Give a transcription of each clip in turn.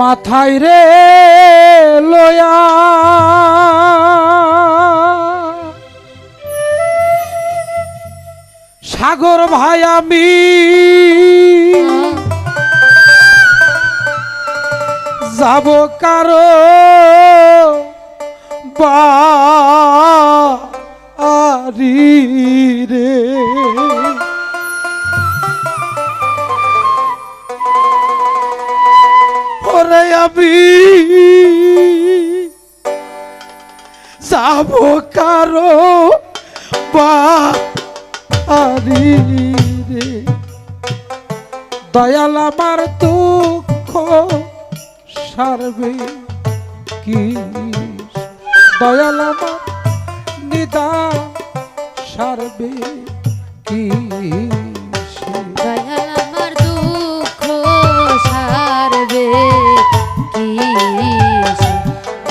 মাথায় রে লয়া। সাগর ভাই আমি যাব কারও বাড়ি রে। আমি যাব কারও বাড়ি রে। দয়াল আমার দুঃখ সারবে কি? দয়াল আমার নিদা সারবে কি?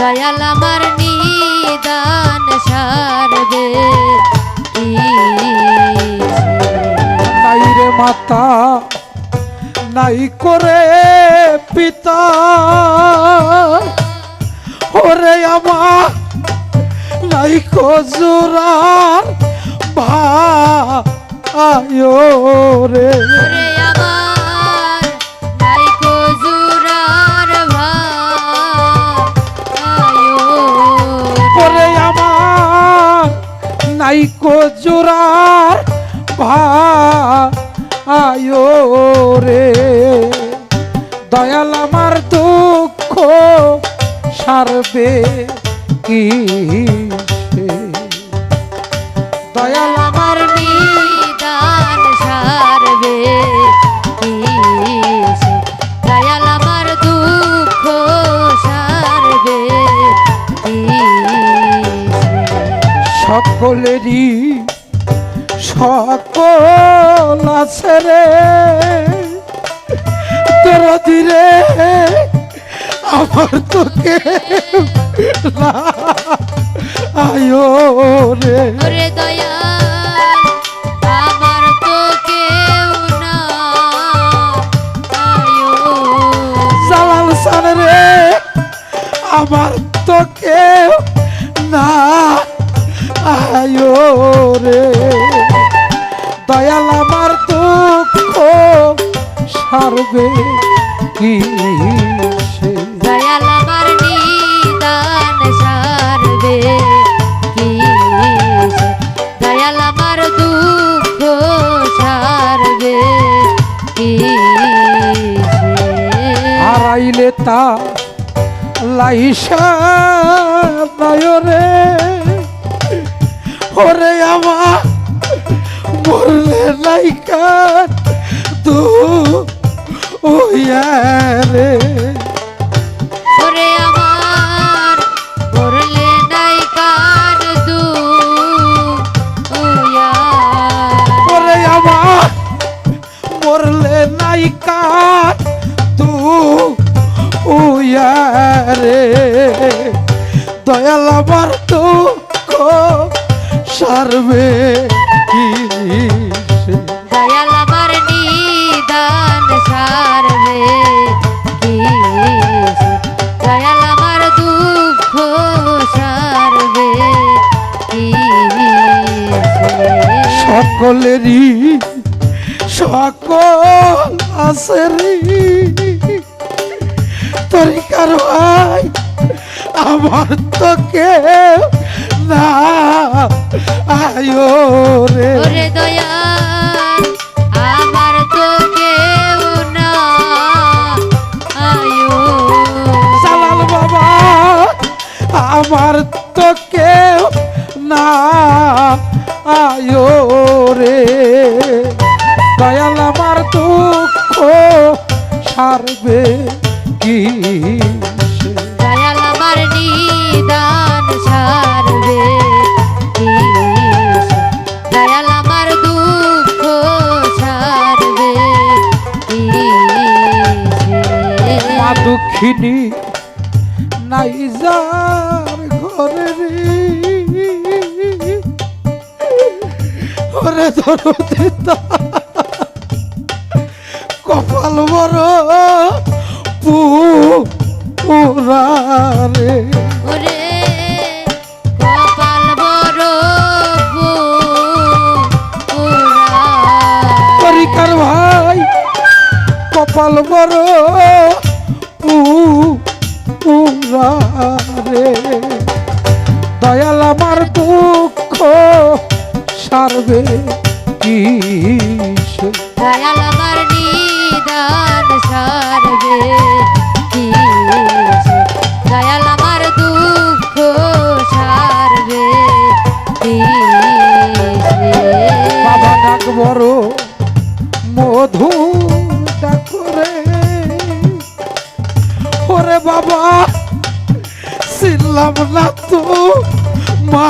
দয়াল আমার নিদান সারবে? নাই রে মাতা নাই করে পিতা ওরে আমার নাই কজুরার ভাইও রে নাই জোরার আয়ো রে। দয়াল আমার দুঃখ সারবে কি? আছে রে। দরদি রে আমার তোকে আয়ো রে। ওরে দয়াল আমার তো কেউ না জালাল সান রে আমার তোকে না আয়ো রে। দয়াল আমার দুঃখ সারবে কি দয়াল আমার নিদান সারবে কি? দয়াল আমার দুঃখ সারবে কি হারাইলে তা লাইসা নয়রে ওরে আমার মরলে নাইকার তো ও রে। সকলেরই সকল আছে তরিকার ভাই আমার তো কেউ না আয়ো রে দয়াল আমার তো কেউ না আয়ো বাবা আমার রে দয়াল আমার দুঃখ সারবে কি সে? দয়াল আমার নিদান সারবে কি সে? দয়াল আমার দুঃখ সারবে কি মা দুঃখিনী নাই যার ঘরে রে ওরে কপাল বড় পু পুরারে ওরে কপাল বড় ভাই কপাল বড় পুরারে দয়াল আমার দুঃখ সারবে কি দয়াল আমার নিদান সারবে কি দয়াল আমার দুঃখ সারবে কি বাবা ডাক বড় মধু ডাকরে। ওরে বাবা ছিলাম না তো মা।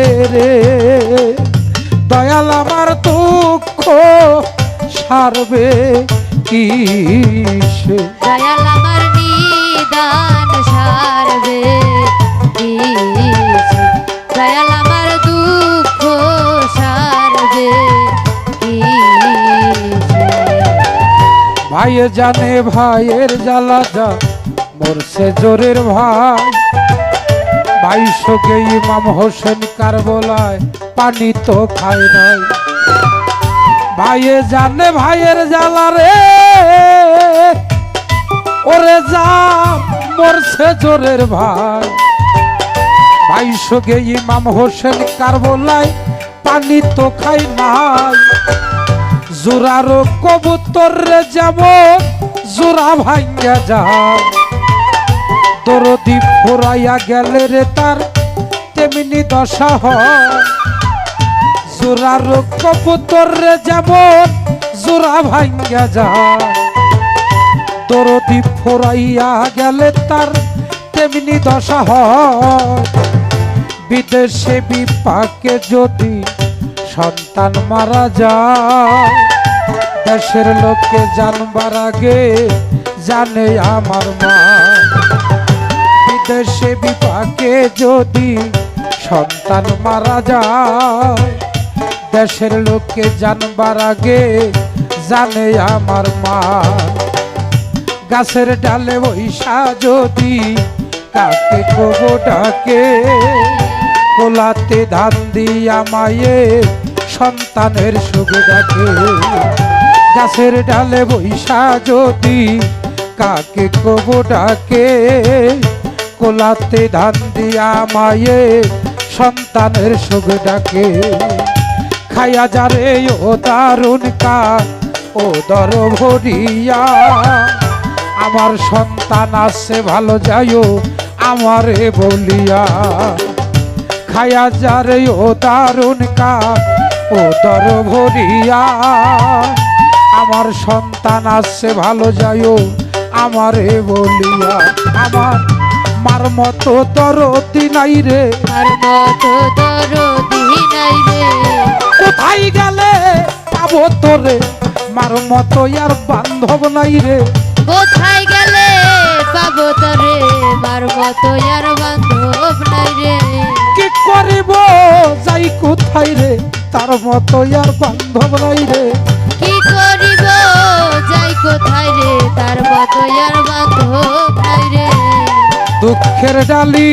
ভাইয়ে জানে, ভাইয়ের জ্বালা যা। মরছে জোরের ভাই। বাইশোকে ইমাম হোসেন কারবলায়, পানি তো খায় নাই। ভাইয়ে জানে, ভাইয়ের জ্বালা রে। ওরে যা, মরছে জোরের ভাই। বাইশোকে ইমাম হোসেন কারবলায়, পানি তো খায় নাই। জোরারো কবুতর রে যেমন জোড়া ভাঙ্গা যায় দরদি ফোরাইয়া গেলে রে তার তেমনি দশা হয়। জোরারো কবুতর রে যেমন জোড়া ভাঙ্গা যায় দরদি ফোরাইয়া গেলে তার তেমনি দশা হয়। বিদেশে বিপাকে যদি সন্তান মারা যায়। দেশের লোককে জানবার আগে জানে আমার মা। বিদেশে বিপাকে যদি সন্তান মারা যায়, দেশের লোককে জানবার আগে জানে আমার মা। গাছের ডালে বৈশা যদি কাকে কবো ডাকে কোলাতে ধান দিয়া মায়ে সন্তানের সুখ ডাকে গাছের ডালে বৈশা যদি কাকে কবো ডাকে? কোলাতে ধান দিয়া মায়ে সন্তানের সুখ ডাকে। খায়া যারে ও দারুণ কা ও দর ভরিয়া আমার সন্তান আছে, ভালো যাইও আমারে বলিয়া। খায়া যারে ও দারুণ ও দর ভরিয়া আমার সন্তান আছে ভালো যাইও আমারে বলিয়া। আমার মার মতো দরদি নাই রে। আর মতো নাই রে। কোথায় গেলে পাবো তোরে? মার মতো আর বান্ধব নাই রে। কোথায় গেলে পাবো তরে? মার মতো আর বান্ধব নাই রে। কি করিব যাই কোথায় রে? তার মতো আর বান্ধব নাই রে। কি করিব যাই কোথায় রে? তার মতো আর বান্ধব নাই রে। দুঃখের ডালি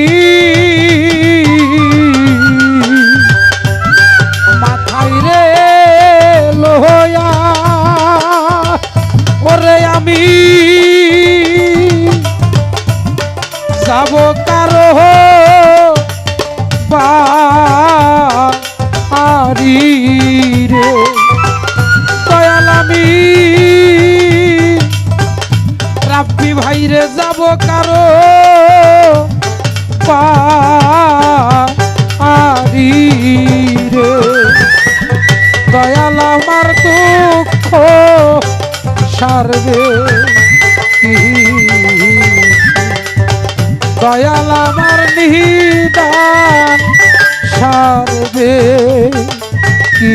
রাব্বি ভাই রে যাব কারও পারি রে। দয়াল আমার দুঃখ সারবে দয়াল আমার নিদান সারবে কি